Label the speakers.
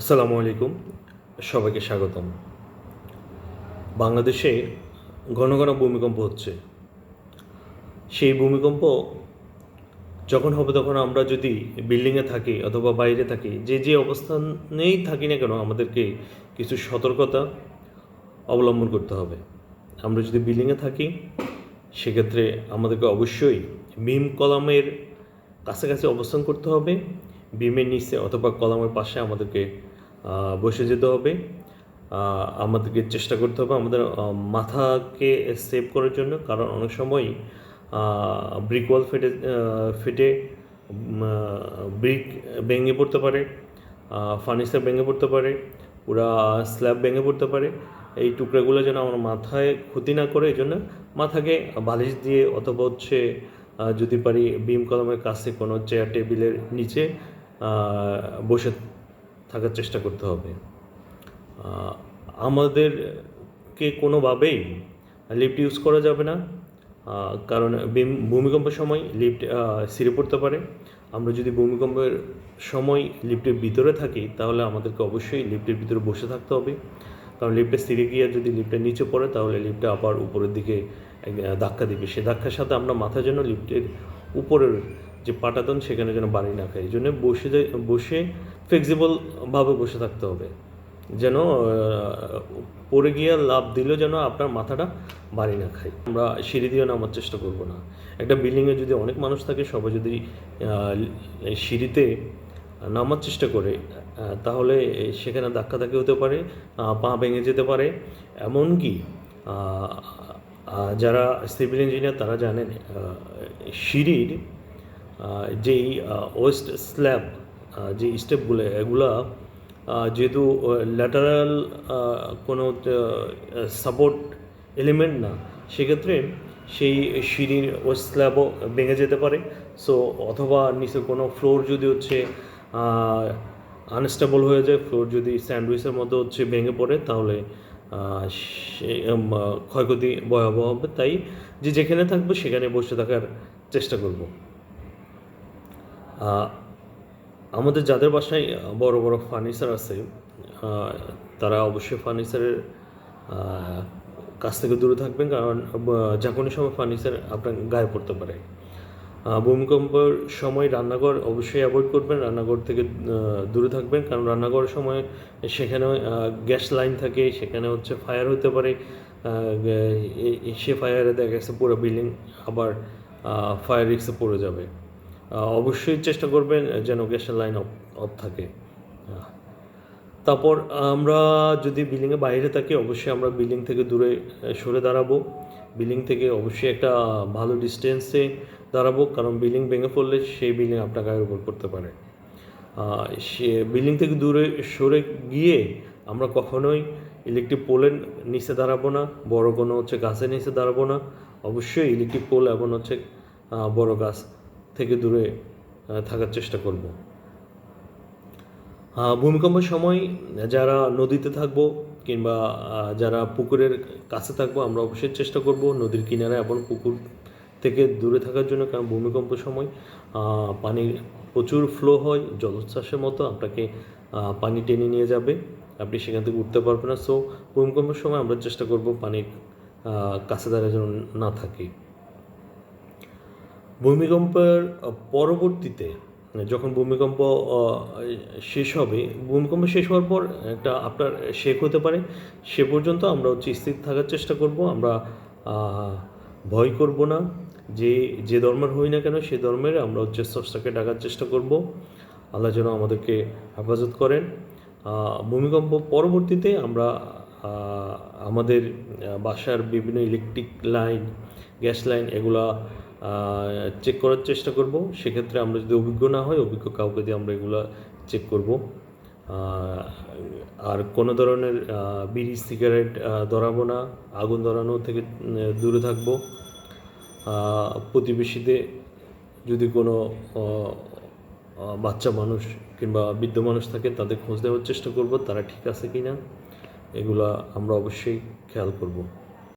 Speaker 1: আসসালামু আলাইকুম, সবাইকে স্বাগতম। বাংলাদেশে ঘন ঘন ভূমিকম্প হচ্ছে। সেই ভূমিকম্প যখন হবে তখন আমরা যদি বিল্ডিংয়ে থাকি অথবা বাইরে থাকি, যে যে অবস্থানেই থাকি না কেন, আমাদেরকে কিছু সতর্কতা অবলম্বন করতে হবে। আমরা যদি বিল্ডিংয়ে থাকি, সেক্ষেত্রে আমাদেরকে অবশ্যই ভীম কলামের কাছাকাছি অবস্থান করতে হবে। বিমের নিচে অথবা কলামের পাশে আমাদেরকে বসে যেতে হবে। আমাদেরকে চেষ্টা করতে হবে আমাদের মাথাকে সেভ করার জন্য। কারণ অনেক সময় ব্রিক ওয়াল ফেটে ফেটে ব্রিক ভেঙে পড়তে পারে ফার্নিচার ভেঙে পড়তে পারে, পুরা স্ল্যাব ভেঙে পড়তে পারে। এই টুকরাগুলো যেন আমার মাথায় ক্ষতি না করে, এই জন্য মাথাকে বালিশ দিয়ে অথবা হচ্ছে যদি পারি বিম কলমের কাছে কোনো চেয়ার টেবিলের নিচে বসে থাকার চেষ্টা করতে হবে। আমাদেরকে কোনোভাবেই লিফট ইউজ করা যাবে না। কারণ ভূমিকম্পের সময় লিফট ছিঁড়ে পড়তে পারে। আমরা যদি ভূমিকম্পের সময় লিফটের ভিতরে থাকি, তাহলে আমাদেরকে অবশ্যই লিফটের ভিতরে বসে থাকতে হবে। কারণ লিফটে ছিঁড়ে গিয়ে যদি লিফটের নিচে পড়ে, তাহলে লিফটটা আবার উপরের দিকে ধাক্কা দিবে। সে ধাক্কার সাথে আমরা মাথা যেন লিফটের উপরের যে পাটাতন সেখানে যেন বাড়ি না খায়। এই জন্য বসে বসে ফ্লেক্সিবলভাবে বসে থাকতে হবে। যেন পড়ে গিয়ে লাভ দিলেও যেন আপনার মাথাটা বাড়ি না খায়। আমরা সিঁড়ি দিয়ে নামার চেষ্টা করব না। একটা বিল্ডিংয়ে যদি অনেক মানুষ থাকে, সবাই যদি সিঁড়িতে নামার চেষ্টা করে তাহলে সেখানে ধাক্কাধাক্কি হতে পারে পা ভেঙে যেতে পারে। এমনকি যারা সিভিল ইঞ্জিনিয়ার তারা জানেন সিঁড়ির যেই ওয়েস্ট স্ল্যাব যে স্টেপগুলো এগুলা যেহেতু ল্যাটারাল কোনো সাপোর্ট এলিমেন্ট না, সেক্ষেত্রে সেই সিঁড়ির ওয়েস্ট স্ল্যাবও ভেঙে যেতে পারে। সো, অথবা নিচে কোনো ফ্লোর যদি হচ্ছে আনস্টেবল হয়ে যায়, ফ্লোর যদি স্যান্ডউইচের মতো হচ্ছে ভেঙে পড়ে, তাহলে সে ক্ষয়ক্ষতি ভয়াবহ হবে। তাই যে যেখানে থাকব, সেখানে বসে থাকার চেষ্টা করব। আমাদের যাদের বাসায় বড় বড় ফার্নিচার আছে তারা অবশ্যই ফার্নিচারের কাছ থেকে দূরে থাকবেন কারণ যে কোনো সময় ফার্নিচার আপনার গায়ে পড়তে পারে। ভূমিকম্পের সময় রান্নাঘর অবশ্যই অ্যাভয়েড করবেন, রান্নাঘর থেকে দূরে থাকবেন কারণ রান্নাঘরের সময় সেখানে গ্যাস লাইন থাকে, সেখানে হচ্ছে ফায়ার হতে পারে। সে ফায়ারে দেখা গেছে পুরো বিল্ডিং আবার ফায়ার রিক্সে পড়ে যাবে। অবশ্যই চেষ্টা করবেন যেন গ্যাসের লাইন অফ অফ থাকে। তারপর আমরা যদি বিল্ডিংয়ের বাইরে থাকি, অবশ্যই আমরা বিল্ডিং থেকে দূরে সরে দাঁড়াবো। বিল্ডিং থেকে অবশ্যই একটা ভালো ডিস্টেন্সে দাঁড়াবো, কারণ বিল্ডিং ভেঙে পড়লে সেই বিল্ডিং আপনার গায়ের উপর পড়তে পারে। সে বিল্ডিং থেকে দূরে সরে গিয়ে আমরা কখনোই ইলেকট্রিক পোলের নিচে দাঁড়াবো না, বড় কোনো হচ্ছে গাছের নিচে দাঁড়াবো না। অবশ্যই ইলেকট্রিক পোল এবং হচ্ছে বড় গাছ। থেকে দূরে থাকার চেষ্টা করব। ভূমিকম্পের সময় যারা নদীতে থাকব কিংবা যারা পুকুরের কাছে থাকব, আমরা অবশ্যই চেষ্টা করব নদীর কিনারে এবং পুকুর থেকে দূরে থাকার জন্য। কারণ ভূমিকম্পের সময় পানির প্রচুর ফ্লো হয়, জলোচ্ছ্বাসের মতো আপনাকে পানি টেনে নিয়ে যাবে। আপনি সেখান থেকে উঠতে পারবেন না। সো ভূমিকম্পের সময় আমরা চেষ্টা করব পানির কাছে দাঁড়ায় যেন না থাকি। ভূমিকম্পের পরবর্তীতে যখন ভূমিকম্প শেষ হবে, ভূমিকম্প শেষ হওয়ার পর একটা আপনার শেক হতে পারে। সে পর্যন্ত আমরা হচ্ছে স্থির থাকার চেষ্টা করব। আমরা ভয় করব না। যে যে ধর্মের হই না কেন, সে ধর্মের আমরা হচ্ছে স্রষ্টাকে ডাকার চেষ্টা করব। আল্লাহ যেন আমাদেরকে হেফাজত করেন। ভূমিকম্প পরবর্তীতে আমরা আমাদের বাসার বিভিন্ন ইলেকট্রিক লাইন গ্যাস লাইন এগুলা চেক করার চেষ্টা করব। সেক্ষেত্রে আমরা যদি অভিজ্ঞ না হয়, অভিজ্ঞ কাউকে দিয়ে আমরা এগুলা চেক করব। আর কোনো ধরনের বিড়ি সিগারেট ধরাবো না। আগুন ধরানো থেকে দূরে থাকব। প্রতিবেশীতে যদি কোনো বাচ্চা মানুষ কিংবা বৃদ্ধ মানুষ থাকে, তাদের খোঁজ দেওয়ার চেষ্টা করব, তারা ঠিক আছে কি না এগুলা আমরা অবশ্যই খেয়াল করব।